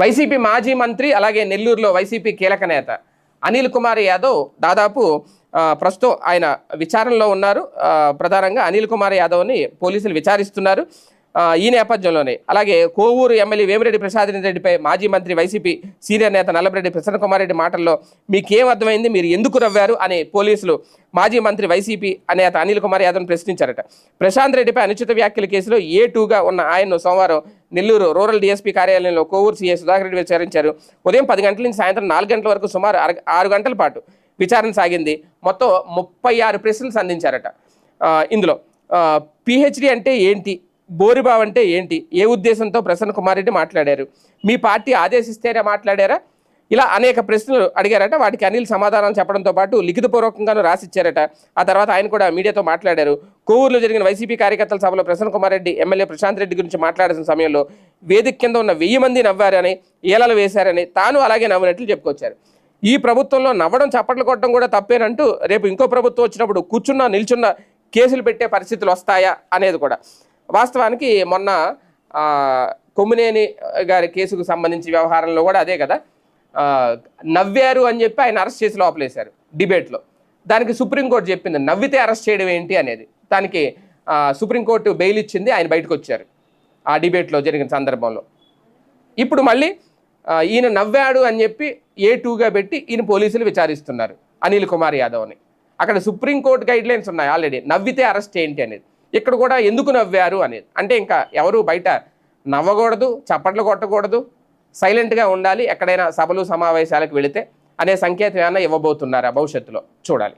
YCP మాజీ మంత్రి అలాగే నెల్లూరులో వైసీపీ కీలక నేత అనిల్ కుమార్ యాదవ్ దాదాపు ప్రస్తుతం ఆయన విచారణలో ఉన్నారు. ప్రధానంగా అనిల్ కుమార్ యాదవ్ని పోలీసులు విచారిస్తున్నారు. ఈ నేపథ్యంలోనే. అలాగే కోవూరు ఎమ్మెల్యే వేమిరెడ్డి ప్రసాద్ రెడ్డిపై మాజీ మంత్రి వైసీపీ సీనియర్ నేత నల్లబరెడ్డి ప్రసన్న కుమార్ రెడ్డి మాటల్లో మీకేం అర్థమైంది? మీరు ఎందుకు నవ్వారు అని పోలీసులు మాజీ మంత్రి వైసీపీ నేత అనిల్ కుమార్ యాదవ్ను ప్రశ్నించారట. ప్రశాంత్ రెడ్డిపై అనుచిత వ్యాఖ్యల కేసులో ఏ టూగా ఉన్న ఆయన్ను సోమవారం నెల్లూరు రూరల్ డీఎస్పీ కార్యాలయంలో కోవూరు సీఏ సుధాకర్ రెడ్డి విచారించారు. ఉదయం పది గంటల నుంచి సాయంత్రం నాలుగు గంటల వరకు సుమారు అర- ఆరు గంటల పాటు విచారణ సాగింది. మొత్తం ముప్పై ఆరు ప్రశ్నలు సంధించారట. ఇందులో పిహెచ్డి అంటే ఏంటి? బోరిబావ్ అంటే ఏంటి? ఏ ఉద్దేశంతో ప్రసన్న కుమార్ రెడ్డి మాట్లాడారు? మీ పార్టీ ఆదేశిస్తేనే మాట్లాడారా? ఇలా అనేక ప్రశ్నలు అడిగారట. వాటికి అనిల్ సమాధానం చెప్పడంతో పాటు లిఖితపూర్వకంగాను రాసిచ్చారట. ఆ తర్వాత ఆయన కూడా మీడియాతో మాట్లాడారు. కోవూరులో జరిగిన వైసీపీ కార్యకర్తల సభలో ప్రసన్న కుమార్ రెడ్డి ఎమ్మెల్యే ప్రశాంత్ రెడ్డి గురించి మాట్లాడాల్సిన సమయంలో వేదిక కింద ఉన్న వెయ్యి మంది నవ్వారని ఏలలు వేశారని తాను అలాగే నవ్వినట్లు చెప్పుకొచ్చారు. ఈ ప్రభుత్వంలో నవ్వడం చప్పట్లు కొట్టడం కూడా తప్పేనంటూ రేపు ఇంకో ప్రభుత్వం వచ్చినప్పుడు కూర్చున్నా నిల్చున్న కేసులు పెట్టే పరిస్థితులు వస్తాయా అనేది కూడా. వాస్తవానికి మొన్న కొమ్మినేని గారి కేసుకు సంబంధించి వ్యవహారంలో కూడా అదే కదా. నవ్వారు అని చెప్పి ఆయన అరెస్ట్ చేసి లోపలేశారు డిబేట్లో. దానికి సుప్రీంకోర్టు చెప్పింది నవ్వితే అరెస్ట్ చేయడం ఏంటి అనేది. దానికి సుప్రీంకోర్టు బెయిల్ ఇచ్చింది ఆయన బయటకు వచ్చారు ఆ డిబేట్లో జరిగిన సందర్భంలో. ఇప్పుడు మళ్ళీ ఈయన నవ్వాడు అని చెప్పి ఏ టూగా పెట్టి ఈయన పోలీసులు విచారిస్తున్నారు అనిల్ కుమార్ యాదవ్ని. అక్కడ సుప్రీంకోర్టు గైడ్ లైన్స్ ఉన్నాయి ఆల్రెడీ నవ్వితే అరెస్ట్ ఏంటి అనేది. ఇక్కడ కూడా ఎందుకు నవ్వారు అనేది. అంటే ఇంకా ఎవరు బయట నవ్వకూడదు చప్పట్లు కొట్టకూడదు సైలెంట్గా ఉండాలి. ఎక్కడైనా సభలు సమావేశాలకు వెళితే అనే సంకేతం ఏమైనా ఇవ్వబోతున్నారా భవిష్యత్తులో? చూడాలి.